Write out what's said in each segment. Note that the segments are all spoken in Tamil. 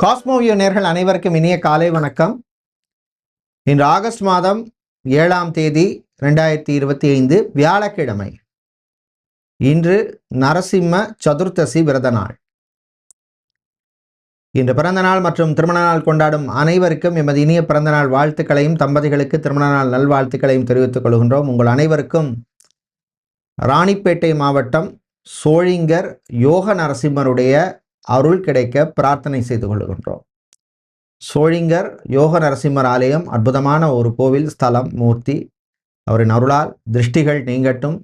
காஸ்மோவியோ நேர்கள் அனைவருக்கும் இனிய காலை வணக்கம். இன்று ஆகஸ்ட் மாதம் ஏழாம் தேதி ரெண்டாயிரத்தி இருபத்தி ஐந்து வியாழக்கிழமை. இன்று நரசிம்ம சதுர்த்தசி விரத நாள். இன்று பிறந்த நாள் மற்றும் திருமண நாள் கொண்டாடும் அனைவருக்கும் எமது இனிய பிறந்த நாள் வாழ்த்துக்களையும் தம்பதிகளுக்கு திருமண நாள் நல்வாழ்த்துக்களையும் தெரிவித்துக் கொள்கின்றோம். உங்கள் அனைவருக்கும் ராணிப்பேட்டை மாவட்டம் சோழிங்கர் யோக நரசிம்மருடைய அருள் கிடைக்க பிரார்த்தனை செய்து கொள்கின்றோம். சோழிங்கர் யோக நரசிம்மர் ஆலயம் அற்புதமான ஒரு கோவில் ஸ்தலம் மூர்த்தி. அவரின் அருளால் திருஷ்டிகள் நீங்கட்டும்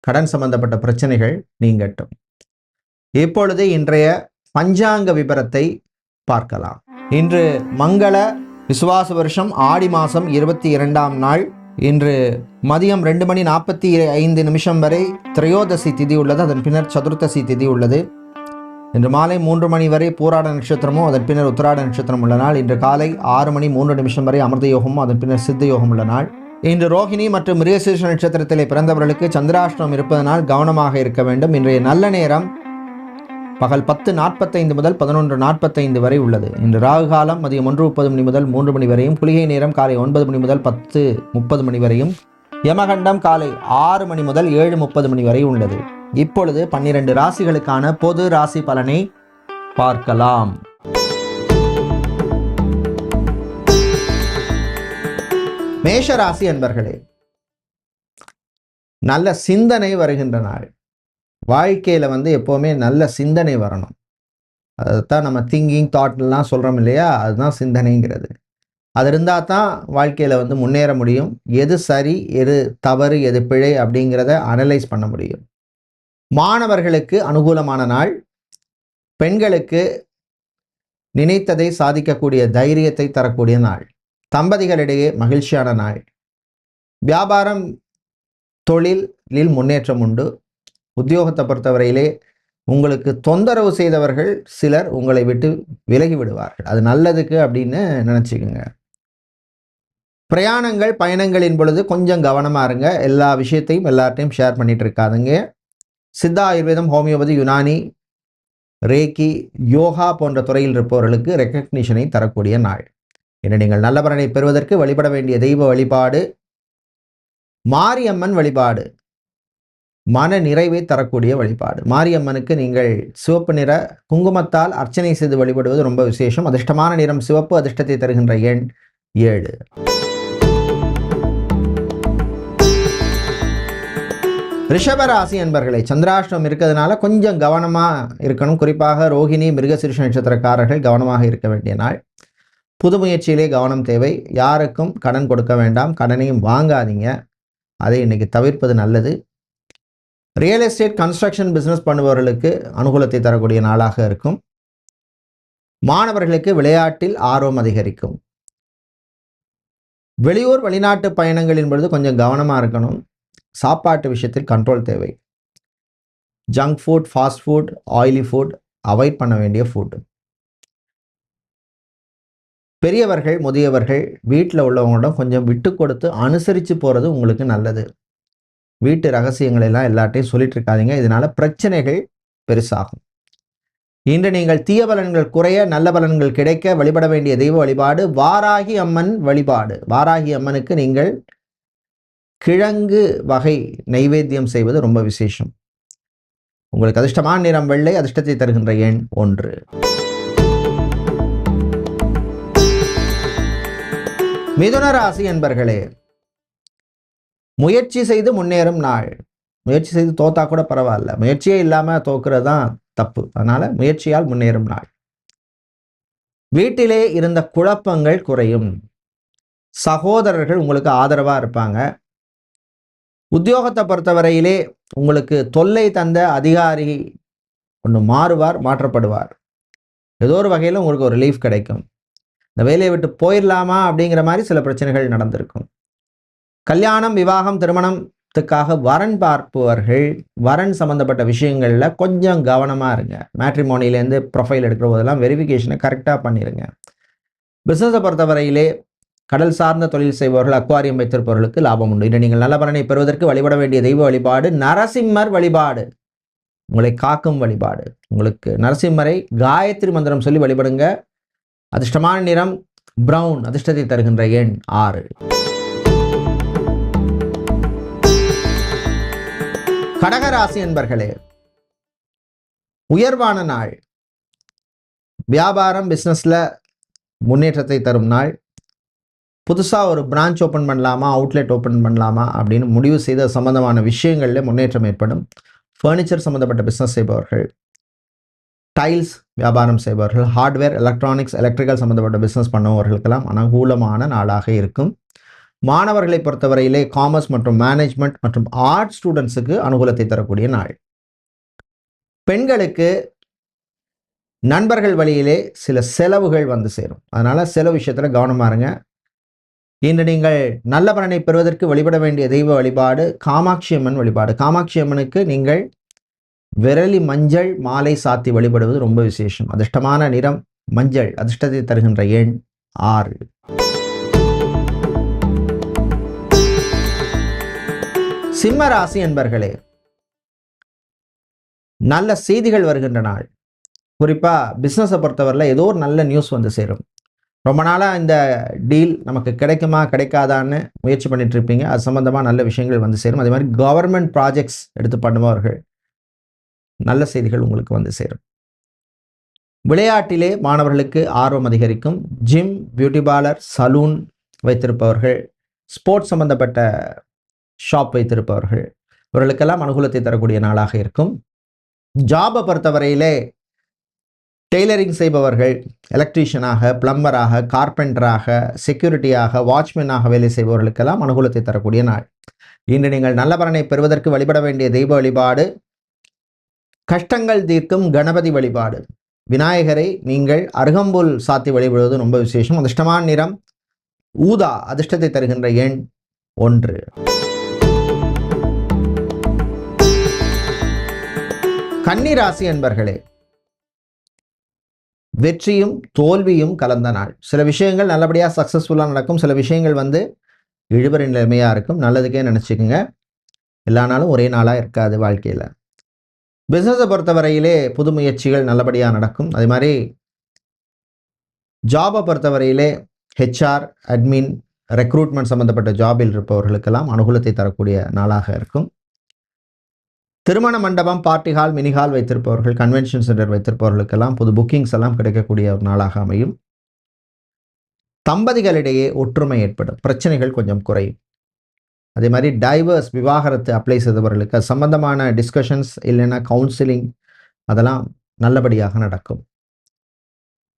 கடன் சம்பந்தப்பட்ட பிரச்சனைகள் நீங்கட்டும். இப்பொழுது இன்றைய பஞ்சாங்க விபரத்தை பார்க்கலாம். இன்று மங்கள விசுவாச வருஷம் ஆடி மாதம் இருபத்தி இரண்டாம் நாள். இன்று மதியம் ரெண்டு மணி நாற்பத்தி ஐந்து நிமிஷம் வரை திரையோதசி திதி உள்ளது. அதன் பின்னர் சதுர்த்தசி திதி உள்ளது. இன்று மாலை மூன்று மணி வரை பூராட நட்சத்திரமும் அதன் பின்னர் உத்தராட நட்சத்திரம் உள்ள நாள். இன்று காலை ஆறு மணி மூன்று நிமிஷம் வரை அமிர்த யோகமும் அதன் பின்னர் சித்த யோகம் உள்ள நாள். இன்று ரோஹிணி மற்றும் மிருகசீர்ஷ நட்சத்திரத்திலே பிறந்தவர்களுக்கு சந்திராஷ்டிரம் இருப்பதனால் கவனமாக இருக்க வேண்டும். இன்றைய நல்ல நேரம் பகல் பத்து நாற்பத்தைந்து முதல் பதினொன்று நாற்பத்தைந்து வரை உள்ளது. இன்று ராகு காலம் மதியம் ஒன்று முப்பது மணி முதல் மூன்று மணி வரையும் குளிகை நேரம் காலை ஒன்பது மணி முதல் பத்து முப்பது மணி வரையும் யமகண்டம் காலை ஆறு மணி முதல் ஏழு முப்பது மணி வரை உள்ளது. இப்பொழுது பன்னிரண்டு ராசிகளுக்கான பொது ராசி பலனை பார்க்கலாம். மேஷ ராசி அன்பர்களே நல்ல சிந்தனை வருகின்ற நாள். வாழ்க்கையில் வந்து எப்போவுமே நல்ல சிந்தனை வரணும். அதுதான் நம்ம திங்கிங் தாட்லாம் சொல்கிறோம் இல்லையா? அதுதான் சிந்தனைங்கிறது. அது இருந்தால் தான் வாழ்க்கையில் வந்து முன்னேற முடியும். எது சரி எது தவறு எது பிழை அப்படிங்கிறத அனலைஸ் பண்ண முடியும். மாணவர்களுக்கு அனுகூலமான நாள். பெண்களுக்கு நினைத்ததை சாதிக்கக்கூடிய தைரியத்தை தரக்கூடிய நாள். தம்பதிகளிடையே மகிழ்ச்சியான நாள். வியாபாரம் தொழிலில் முன்னேற்றம் உண்டு. உத்தியோகத்தை பொறுத்தவரையிலே உங்களுக்கு தொந்தரவு செய்தவர்கள் சிலர் உங்களை விட்டு விலகி விடுவார்கள். அது நல்லதுக்கு அப்படின்னு நினச்சிக்கோங்க. பிரயாணங்கள் பயணங்களின் பொழுது கொஞ்சம் கவனமாக இருங்க. எல்லா விஷயத்தையும் எல்லார்ட்டையும் ஷேர் பண்ணிகிட்டு இருக்காதுங்க. சித்தா ஆயுர்வேதம் ஹோமியோபதி யுனானி ரேக்கி யோகா போன்ற துறையில் இருப்பவர்களுக்கு ரெக்கக்னிஷனை தரக்கூடிய நாள். என நீங்கள் நல்ல பலனை பெறுவதற்கு வழிபட வேண்டிய தெய்வ வழிபாடு மாரியம்மன் வழிபாடு மன நிறைவை தரக்கூடிய வழிபாடு. மாரியம்மனுக்கு நீங்கள் சிவப்பு நிற குங்குமத்தால் அர்ச்சனை செய்து வழிபடுவது ரொம்ப விசேஷம். அதிர்ஷ்டமான நிறம் சிவப்பு அதிர்ஷ்டத்தை தருகின்ற எண் ஏழு. ரிஷபராசி என்பர்களை சந்திராஷ்டம் இருக்கிறதுனால கொஞ்சம் கவனமாக இருக்கணும். குறிப்பாக ரோகிணி மிருகசிருஷ நட்சத்திரக்காரர்கள் கவனமாக இருக்க வேண்டிய நாள். புது முயற்சியிலே கவனம் தேவை. யாருக்கும் கடன் கொடுக்க வேண்டாம். கடனையும் வாங்காதீங்க. அதை இன்றைக்கி தவிர்ப்பது நல்லது. ரியல் எஸ்டேட் கன்ஸ்ட்ரக்ஷன் பிஸ்னஸ் பண்ணுபவர்களுக்கு அனுகூலத்தை தரக்கூடிய நாளாக இருக்கும். மாணவர்களுக்கு விளையாட்டில் ஆர்வம் அதிகரிக்கும். வெளியூர் வெளிநாட்டு பயணங்களின் பொழுது கொஞ்சம் கவனமாக இருக்கணும். சாப்பாட்டு விஷயத்தில் கண்ட்ரோல் தேவை. Junk food fast food oily food avoid பண்ண வேண்டிய ஃபுட்டு பெரியவர்கள் முதியவர்கள் வீட்டில் உள்ளவங்களிடம் கொஞ்சம் விட்டு கொடுத்து அனுசரித்து போகிறது உங்களுக்கு நல்லது. வீட்டு ரகசியங்கள் எல்லாம் எல்லாட்டையும் சொல்லிட்டு இருக்காதீங்க. இதனால் பிரச்சனைகள் பெருசாகும். இன்று நீங்கள் தீய பலன்கள் குறைய நல்ல பலன்கள் கிடைக்க வழிபட வேண்டிய தெய்வ வழிபாடு வாராகி அம்மன் வழிபாடு. வாராகி அம்மனுக்கு நீங்கள் கிழங்கு வகை நைவேத்தியம் செய்வது ரொம்ப விசேஷம். உங்களுக்கு அதிர்ஷ்டமான நிறம் வெள்ளை அதிர்ஷ்டத்தை தருகின்ற எண் ஒன்று. மிதுன ராசி என்பர்களே முயற்சி செய்து முன்னேறும் நாள். முயற்சி செய்து தோத்தா கூட பரவாயில்ல. முயற்சியே இல்லாமல் தோக்குறது தான் தப்பு. அதனால முயற்சியால் முன்னேறும் நாள். வீட்டிலே இருந்த குழப்பங்கள் குறையும். சகோதரர்கள் உங்களுக்கு ஆதரவாக இருப்பாங்க. உத்தியோகத்தை பொறுத்தவரையிலே உங்களுக்கு தொல்லை தந்த அதிகாரி ஒன்று மாறுவார் மாற்றப்படுவார். ஏதோ ஒரு வகையில் உங்களுக்கு ஒரு ரிலீஃப் கிடைக்கும். இந்த வேலையை விட்டு போயிடலாமா அப்படிங்கிற மாதிரி சில பிரச்சனைகள் நடந்திருக்கும். கல்யாணம் விவாகம் திருமணத்துக்காக வரன் பார்ப்பவர்கள் வரன் சம்மந்தப்பட்ட விஷயங்களில் கொஞ்சம் கவனமாக இருங்க. மேட்ரிமோனிலேருந்து ப்ரொஃபைல் எடுக்கிற போதெல்லாம் வெரிஃபிகேஷனை கரெக்டாக பண்ணிடுங்க பிஸ்னஸை பொறுத்தவரையிலே கடல் சார்ந்த தொழில் செய்பவர்கள் அக்வாரியம் வைத்திருப்பவர்களுக்கு லாபம் உண்டு. இன்று நீங்கள் நல்ல பலனை பெறுவதற்கு வழிபட வேண்டிய தெய்வ வழிபாடு நரசிம்மர் வழிபாடு. உங்களை காக்கும் வழிபாடு. உங்களுக்கு நரசிம்மரை காயத்ரி மந்திரம் சொல்லி வழிபடுங்க. அதிர்ஷ்டமான நிறம் பிரவுன் அதிர்ஷ்டத்தை தருகின்ற எண் ஆறு. கடகராசி என்பர்களே உயர்வான நாள். வியாபாரம் பிஸ்னஸில் முன்னேற்றத்தை தரும் நாள். புதுசாக ஒரு பிரான்ச் ஓப்பன் பண்ணலாமா? அவுட்லெட் ஓப்பன் பண்ணலாமா? அப்படின்னு முடிவு செய்த சம்பந்தமான விஷயங்களில் முன்னேற்றம் ஏற்படும். ஃபர்னிச்சர் சம்மந்தப்பட்ட பிஸ்னஸ் செய்பவர்கள் டைல்ஸ் வியாபாரம் செய்பவர்கள் ஹார்ட்வேர் எலக்ட்ரானிக்ஸ் எலக்ட்ரிக்கல் சம்மந்தப்பட்ட பிஸ்னஸ் பண்ணுபவர்களுக்கெல்லாம் அனுகூலமான நாளாக இருக்கும். மாணவர்களை பொறுத்தவரையிலே காமர்ஸ் மற்றும் மேனேஜ்மெண்ட் மற்றும் ஆர்ட் ஸ்டூடெண்ட்ஸுக்கு அனுகூலத்தை தரக்கூடிய நாள். பெண்களுக்கு நண்பர்கள் வழியிலே சில செலவுகள் வந்து சேரும். அதனால் செலவு விஷயத்தில் கவனமாக இருங்க. இன்று நீங்கள் நல்ல பலனை பெறுவதற்கு வழிபட வேண்டிய தெய்வ வழிபாடு காமாட்சி அம்மன் வழிபாடு. காமாட்சி அம்மனுக்கு நீங்கள் விரலி மஞ்சள் மாலை சாத்தி வழிபடுவது ரொம்ப விசேஷம். அதிர்ஷ்டமான நிறம் மஞ்சள். அதிர்ஷ்டத்தை தருகின்ற எண் ஆறு. சிம்ம ராசி என்பர்களே நல்ல செய்திகள் வருகின்ற நாள். குறிப்பாக பிஸ்னஸை பொறுத்தவரையில் ஏதோ ஒரு நல்ல நியூஸ் வந்து சேரும். ரொம்ப நாளாக இந்த டீல் நமக்கு கிடைக்குமா கிடைக்காதான்னு முயற்சி பண்ணிட்டு இருப்பீங்க. அது சம்மந்தமாக நல்ல விஷயங்கள் வந்து சேரும். அதே மாதிரி கவர்மெண்ட் ப்ராஜெக்ட்ஸ் எடுத்து பண்ணுபவர்கள் நல்ல செய்திகள் உங்களுக்கு வந்து சேரும். விளையாட்டிலே மாணவர்களுக்கு ஆர்வம் அதிகரிக்கும். ஜிம் பியூட்டி பார்லர் சலூன் வைத்திருப்பவர்கள் ஸ்போர்ட்ஸ் சம்பந்தப்பட்ட ஷாப் வைத்திருப்பவர்கள் இவர்களுக்கெல்லாம் அனுகூலத்தை தரக்கூடிய நாளாக இருக்கும். ஜாபை பொறுத்தவரையிலே டெய்லரிங் செய்பவர்கள் எலக்ட்ரீஷியனாக பிளம்பராக கார்பெண்டராக செக்யூரிட்டியாக வாட்ச்மேனாக வேலை செய்பவர்களுக்கெல்லாம் அனுகூலத்தை தரக்கூடிய நாள். இன்று நீங்கள் நல்ல பலனை பெறுவதற்கு வழிபட வேண்டிய தெய்வ வழிபாடு கஷ்டங்கள் தீர்க்கும் கணபதி வழிபாடு. விநாயகரை நீங்கள் அருகம்புல் சாத்தி வழிபடுவது ரொம்ப விசேஷம். அதிர்ஷ்டமான நிறம் ஊதா அதிர்ஷ்டத்தை தருகின்ற எண் ஒன்று. கன்னிராசி என்பர்களே வெற்றியும் தோல்வியும் கலந்த நாள். சில விஷயங்கள் நல்லபடியாக சக்ஸஸ்ஃபுல்லாக நடக்கும். சில விஷயங்கள் வந்து இழுபறி நிலைமையாக இருக்கும். நல்லதுக்கே நினச்சிக்கோங்க. எல்லா நாளும் ஒரே நாளாக இருக்காது வாழ்க்கையில். பிஸ்னஸை பொறுத்தவரையிலே புது முயற்சிகள் நல்லபடியாக நடக்கும். அதே மாதிரி ஜாபை பொறுத்தவரையிலே ஹெச்ஆர் அட்மின் ரெக்ரூட்மெண்ட் சம்மந்தப்பட்ட ஜாபில் இருப்பவர்களுக்கெல்லாம் அனுகூலத்தை தரக்கூடிய நாளாக இருக்கும். திருமண மண்டபம் பார்ட்டி ஹால் மினி ஹால் வைத்திருப்பவர்கள் கன்வென்ஷன் சென்டர் வைத்திருப்பவர்களுக்கெல்லாம் புது புக்கிங்ஸ் எல்லாம் கிடைக்கக்கூடிய ஒரு நாளாக அமையும். தம்பதிகளிடையே ஒற்றுமை ஏற்படும். பிரச்சனைகள் கொஞ்சம் குறையும். அதே மாதிரி டைவர்ஸ் விவாகரத்து அப்ளை செய்தவர்களுக்கு அது சம்பந்தமான டிஸ்கஷன்ஸ் இல்லைன்னா கவுன்சிலிங் அதெல்லாம் நல்லபடியாக நடக்கும்.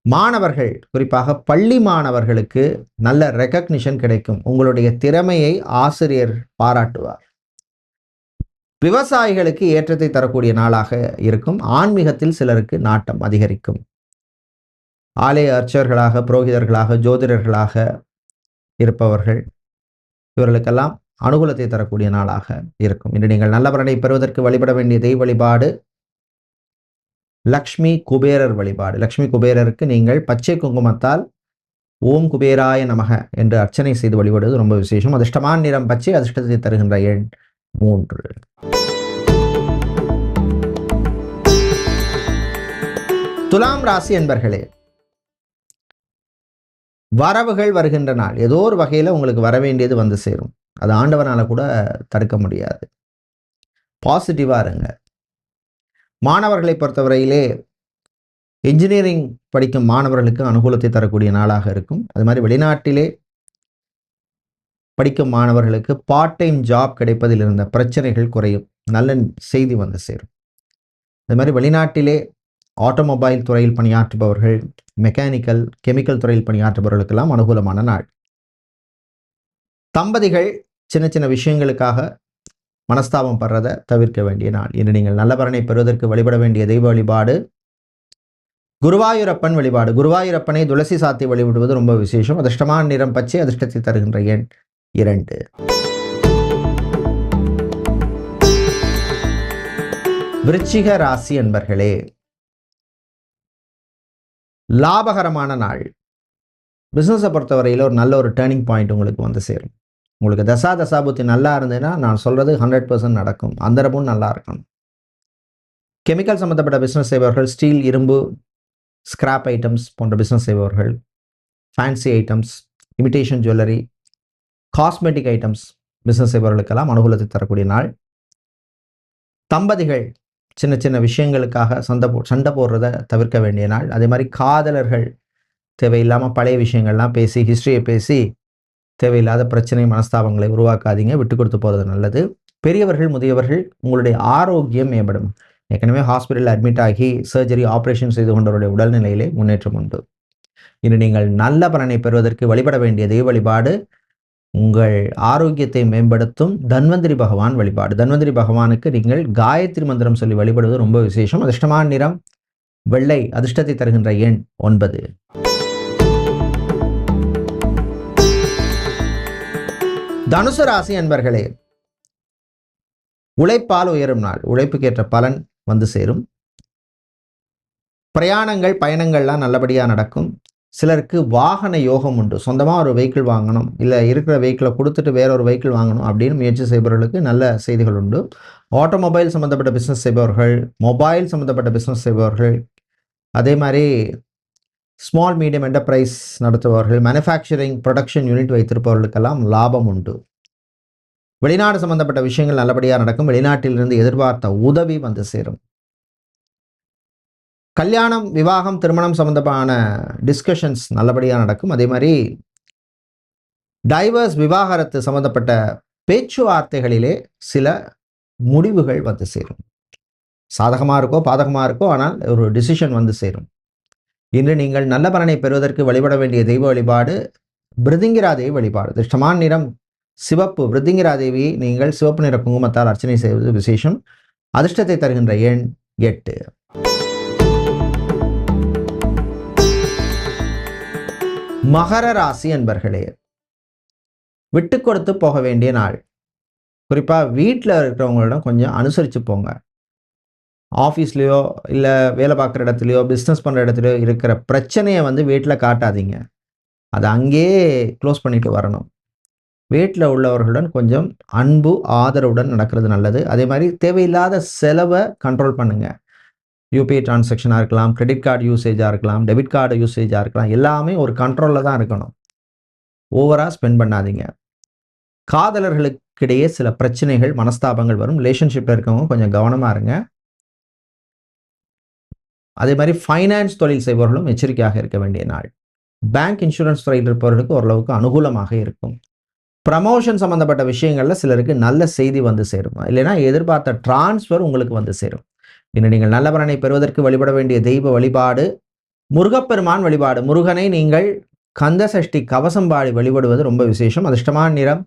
மாணவர்கள் குறிப்பாக பள்ளி மாணவர்களுக்கு நல்ல ரெக்கக்னிஷன் கிடைக்கும். உங்களுடைய திறமையை ஆசிரியர் பாராட்டுவார். விவசாயிகளுக்கு ஏற்றத்தை தரக்கூடிய நாளாக இருக்கும். ஆன்மீகத்தில் சிலருக்கு நாட்டம் அதிகரிக்கும். ஆலய அர்ச்சகர்களாக புரோகிதர்களாக ஜோதிடர்களாக இருப்பவர்கள் இவர்களுக்கெல்லாம் அனுகூலத்தை தரக்கூடிய நாளாக இருக்கும். இன்று நீங்கள் நல்ல பலனை பெறுவதற்கு வழிபட வேண்டிய தெய்வ வழிபாடு லக்ஷ்மி குபேரர் வழிபாடு. லக்ஷ்மி குபேரருக்கு நீங்கள் பச்சை குங்குமத்தால் ஓம் குபேராய நமக என்று அர்ச்சனை செய்து வழிபடுவது ரொம்ப விசேஷம். அதிர்ஷ்டமான நிறம் பச்சை அதிர்ஷ்டத்தை தருகின்ற எண் மூன்று. துலாம் ராசி என்பர்களே வரவுகள் வருகின்ற நாள். ஏதோ ஒரு வகையில் உங்களுக்கு வர வேண்டியது வந்து சேரும். அது ஆண்டவனால் கூட தடுக்க முடியாது. பாசிட்டிவாக இருங்க. மாணவர்களை பொறுத்தவரையிலே இன்ஜினியரிங் படிக்கும் மாணவர்களுக்கு அனுகூலத்தை தரக்கூடிய நாளாக இருக்கும். அது மாதிரி வெளிநாட்டிலே படிக்கும் மாணவர்களுக்கு பார்ட் டைம் ஜாப் கிடைப்பதில் இருந்த பிரச்சனைகள் குறையும். நல்ல செய்தி வந்து சேரும். அது மாதிரி வெளிநாட்டிலே ஆட்டோமொபைல் துறையில் பணியாற்றுபவர்கள் மெக்கானிக்கல் கெமிக்கல் துறையில் பணியாற்றுபவர்களுக்கெல்லாம் அனுகூலமான நாள். தம்பதிகள் சின்ன சின்ன விஷயங்களுக்காக மனஸ்தாபம் படுறதை தவிர்க்க வேண்டிய நாள். இன்று நீங்கள் நல்ல பலனை பெறுவதற்கு வழிபட வேண்டிய தெய்வ வழிபாடு குருவாயூரப்பன் வழிபாடு. குருவாயூரப்பனை துளசி சாத்தி வழிபடுவது ரொம்ப விசேஷம். அதிர்ஷ்டமான நிறம் பச்சை அதிர்ஷ்டத்தை தருகின்ற எண். இரண்டு. விருச்சிக ராசி என்பர்களே லாபகரமான நாள். பிஸ்னஸை பொறுத்தவரையில் ஒரு நல்ல ஒரு டேர்னிங் பாயிண்ட் உங்களுக்கு வந்து சேரும். உங்களுக்கு தசா தசாபுத்தி நல்லா இருந்ததுன்னா நான் சொல்கிறது ஹண்ட்ரட் பர்சன்ட் நடக்கும். அந்தரமும் நல்லா இருக்கணும். கெமிக்கல் சம்மந்தப்பட்ட பிஸ்னஸ் செய்பவர்கள் ஸ்டீல் இரும்பு ஸ்கிராப் ஐட்டம்ஸ் போன்ற பிஸ்னஸ் செய்பவர்கள் fancy items imitation jewellery cosmetic items business செய்பவர்களுக்கெல்லாம் அனுகூலத்தை தரக்கூடிய நாள். தம்பதிகள் சின்ன சின்ன விஷயங்களுக்காக சண்டை போ சண்டை போடுறத தவிர்க்க வேண்டிய நாள். அதே மாதிரி காதலர்கள் தேவையில்லாமல் பழைய விஷயங்கள்லாம் பேசி ஹிஸ்ட்ரியை பேசி தேவையில்லாத பிரச்சனை மனஸ்தாபங்களை உருவாக்காதீங்க. விட்டு கொடுத்து போகிறது நல்லது. பெரியவர்கள் முதியவர்கள் உங்களுடைய ஆரோக்கியம் மேம்படும். ஏற்கனவே ஹாஸ்பிட்டலில் அட்மிட் ஆகி சர்ஜரி ஆப்ரேஷன் செய்து கொண்டவருடைய உடல்நிலையிலே முன்னேற்றம் உண்டு. இன்று நீங்கள் நல்ல பலனை பெறுவதற்கு வழிபட வேண்டிய தெய்வ வழிபாடு உங்கள் ஆரோக்கியத்தை மேம்படுத்தும் தன்வந்திரி பகவான் வழிபாடு. தன்வந்திரி பகவானுக்கு நீங்கள் காயத்ரி மந்திரம் சொல்லி வழிபடுவது ரொம்ப விசேஷம். அதிர்ஷ்டமான நிறம் வெள்ளை அதிர்ஷ்டத்தை தருகின்ற எண் ஒன்பது. தனுசு ராசி அன்பர்களே உழைப்பால் உயரும் நாள். உழைப்புக்கேற்ற பலன் வந்து சேரும். பிரயாணங்கள் பயணங்கள்லாம் நல்லபடியாக நடக்கும். சிலருக்கு வாகன யோகம் உண்டு. சொந்தமாக ஒரு வெஹிக்கிள் வாங்கணும் இல்லை இருக்கிற வெஹிக்கிளை கொடுத்துட்டு வேற ஒரு வெஹிக்கிள் வாங்கணும் அப்படின்னு முயற்சி செய்பவர்களுக்கு நல்ல செய்திகள் உண்டு. ஆட்டோமொபைல் சம்மந்தப்பட்ட பிஸ்னஸ் செய்பவர்கள் மொபைல் சம்மந்தப்பட்ட பிஸ்னஸ் செய்பவர்கள் அதே மாதிரி ஸ்மால் மீடியம் என்டர்பிரைஸ் நடத்துபவர்கள் மேனுஃபேக்சரிங் ப்ரொடக்ஷன் யூனிட் வைத்திருப்பவர்களுக்கெல்லாம் லாபம் உண்டு. வெளிநாடு சம்மந்தப்பட்ட விஷயங்கள் நல்லபடியாக நடக்கும். வெளிநாட்டிலிருந்து எதிர்பார்த்த உதவி வந்து சேரும். கல்யாணம் விவாகம் திருமணம் சம்மந்தமான டிஸ்கஷன்ஸ் நல்லபடியாக நடக்கும். அதே மாதிரி டைவர்ஸ் விவாகரத்து சம்மந்தப்பட்ட பேச்சுவார்த்தைகளிலே சில முடிவுகள் வந்து சேரும். சாதகமாக இருக்கோ பாதகமாக இருக்கோ ஆனால் ஒரு டிசிஷன் வந்து சேரும். இன்று நீங்கள் நல்ல பலனை பெறுவதற்கு வழிபட வேண்டிய தெய்வ வழிபாடு பிருதிங்கிரா தேவி வழிபாடு. திருஷ்டமான நிறம் சிவப்பு. பிருத்திங்கிரா தேவியை நீங்கள் சிவப்பு நிற குங்குமத்தால் அர்ச்சனை செய்வது விசேஷம். அதிர்ஷ்டத்தை தருகின்ற எண் எட்டு. மகர ராசி என்பர்களே விட்டு கொடுத்து போக வேண்டிய நாள். குறிப்பாக வீட்டில் இருக்கிறவங்களிடம் கொஞ்சம் அனுசரித்து போங்க. ஆஃபீஸ்லேயோ இல்லை வேலை பார்க்குற இடத்துலையோ பிஸ்னஸ் பண்ணுற இடத்துலையோ இருக்கிற பிரச்சனையை வந்து வீட்டில் காட்டாதீங்க. அதை அங்கேயே க்ளோஸ் பண்ணிட்டு வரணும். வீட்டில் உள்ளவர்களுடன் கொஞ்சம் அன்பு ஆதரவுடன் நடக்கிறது நல்லது. அதே மாதிரி தேவையில்லாத செலவை கண்ட்ரோல் பண்ணுங்கள் யூபிஐ டிரான்சாக்ஷனாக இருக்கலாம் கிரெடிட் கார்டு யூசேஜாக இருக்கலாம் டெபிட் கார்டு யூசேஜாக இருக்கலாம் எல்லாமே ஒரு கண்ட்ரோலில் தான் இருக்கணும். ஓவராக ஸ்பெண்ட் பண்ணாதீங்க. காதலர்களுக்கிடையே சில பிரச்சனைகள் மனஸ்தாபங்கள் வரும். ரிலேஷன்ஷிப்பில் இருக்கவங்க கொஞ்சம் கவனமாக இருங்க. அதே மாதிரி ஃபைனான்ஸ் தொழில் செய்பவர்களும் எச்சரிக்கையாக இருக்க வேண்டிய நாள். பேங்க் இன்சூரன்ஸ் துறையில் இருப்பவர்களுக்கு ஓரளவுக்கு அனுகூலமாக இருக்கும். ப்ரமோஷன் சம்மந்தப்பட்ட விஷயங்களில் சிலருக்கு நல்ல செய்தி வந்து சேரும். இல்லைன்னா எதிர்பார்த்த டிரான்ஸ்ஃபர் உங்களுக்கு வந்து சேரும். இன்னும் நீங்கள் நல்ல பலனை பெறுவதற்கு வழிபட வேண்டிய தெய்வ வழிபாடு முருகப்பெருமான் வழிபாடு. முருகனை நீங்கள் கந்த சஷ்டி கவசம் பாடி வழிபடுவது ரொம்ப விசேஷம். அதிர்ஷ்டமான நிறம்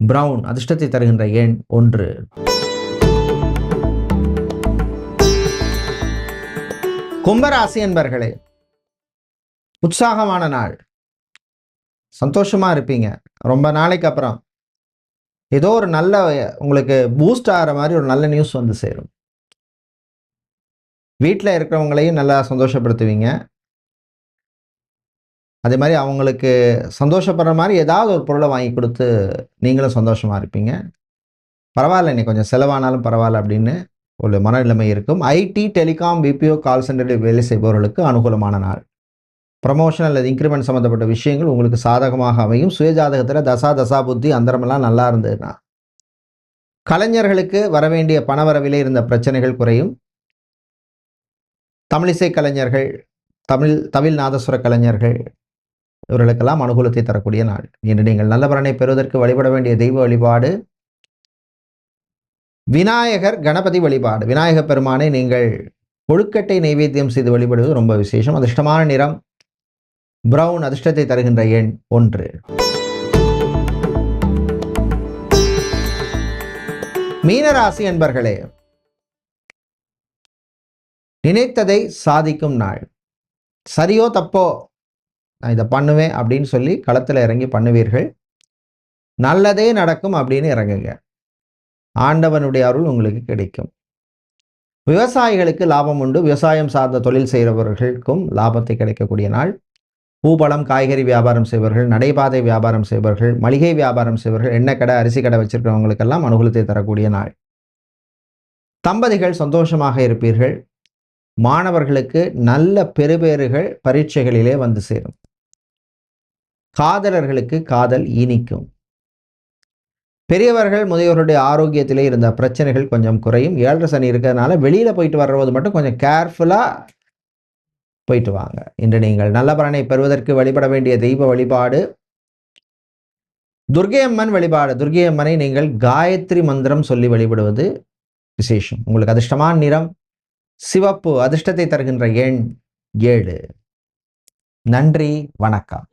பிரவுன் அதிர்ஷ்டத்தை தருகின்ற எண் ஒன்று. கும்பராசி என்பர்களே உற்சாகமான நாள். சந்தோஷமாக இருப்பீங்க. ரொம்ப நாளைக்கு அப்புறம் ஏதோ ஒரு நல்ல உங்களுக்கு பூஸ்ட் ஆகிற மாதிரி ஒரு நல்ல நியூஸ் வந்து சேரும். வீட்டில் இருக்கிறவங்களையும் நல்லா சந்தோஷப்படுத்துவீங்க. அதே மாதிரி அவங்களுக்கு சந்தோஷப்படுற மாதிரி ஏதாவது ஒரு பொருளை வாங்கி கொடுத்து நீங்களும் சந்தோஷமாக இருப்பீங்க. பரவாயில்ல இன்னைக்கு கொஞ்சம் செலவானாலும் பரவாயில்ல அப்படின்னு ஒரு மனநிலைமை இருக்கும். ஐடி டெலிகாம் பிபிஓ கால் சென்டரில் வேலை செய்பவர்களுக்கு அனுகூலமான நாள். ப்ரமோஷன் அல்லது இன்க்ரிமெண்ட் சம்மந்தப்பட்ட விஷயங்கள் உங்களுக்கு சாதகமாக அமையும். சுயஜாதகத்தில் தசா தசா புத்தி அந்தரமெல்லாம் நல்லா இருந்ததுன்னா கலைஞர்களுக்கு வரவேண்டிய பணவரவிலே இருந்த பிரச்சனைகள் குறையும். தமிழிசை கலைஞர்கள் தமிழ் தமிழ் நாதஸ்வர கலைஞர்கள் இவர்களுக்கெல்லாம் அனுகூலத்தை தரக்கூடிய நாள். இன்று நீங்கள் நல்ல பலனை பெறுவதற்கு வழிபட வேண்டிய தெய்வ வழிபாடு விநாயகர் கணபதி வழிபாடு. விநாயகர் பெருமானை நீங்கள் கொழுக்கட்டை நைவேத்தியம் செய்து வழிபடுவது ரொம்ப விசேஷம். அதிர்ஷ்டமான நிறம் பிரவுன் அதிர்ஷ்டத்தை தருகின்ற எண் ஒன்று. மீனராசி என்பர்களே நினைத்ததை சாதிக்கும் நாள். சரியோ தப்போ நான் இதை பண்ணுவேன் அப்படின்னு சொல்லி களத்தில் இறங்கி பண்ணுவீர்கள். நல்லதே நடக்கும் அப்படின்னு இறங்குங்க. ஆண்டவனுடைய அருள் உங்களுக்கு கிடைக்கும். விவசாயிகளுக்கு லாபம் உண்டு. விவசாயம் சார்ந்த தொழில் செய்கிறவர்களுக்கும் லாபத்தை கிடைக்கக்கூடிய நாள். பூபழம் காய்கறி வியாபாரம் செய்வர்கள் நடைபாதை வியாபாரம் செய்வர்கள் மளிகை வியாபாரம் செய்வர்கள் எண்ணெய் கடை அரிசி கடை வச்சிருக்கிறவங்களுக்கெல்லாம் அனுகூலத்தை தரக்கூடிய நாள். தம்பதிகள் சந்தோஷமாக இருப்பீர்கள். மாணவர்களுக்கு நல்ல பெறுபேறுகள் பரீட்சைகளிலே வந்து சேரும். காதலர்களுக்கு காதல் இனிக்கும். பெரியவர்கள் முதியவர்களுடைய ஆரோக்கியத்திலே இருந்த பிரச்சனைகள் கொஞ்சம் குறையும். ஏழரை சனி இருக்கிறதுனால வெளியில் போயிட்டு வர்றது மட்டும் கொஞ்சம் கேர்ஃபுல்லாக போயிட்டு வாங்க. இன்று நீங்கள் நல்ல பலனை பெறுவதற்கு வழிபட வேண்டிய தெய்வ வழிபாடு. துர்கையம்மன் வழிபாடு. துர்கையம்மனை நீங்கள் காயத்ரி மந்திரம் சொல்லி வழிபடுவது விசேஷம். உங்களுக்கு அதிர்ஷ்டமான நிறம் சிவப்பு அதிர்ஷ்டத்தை தருகின்ற எண் ஏழு. நன்றி வணக்கம்.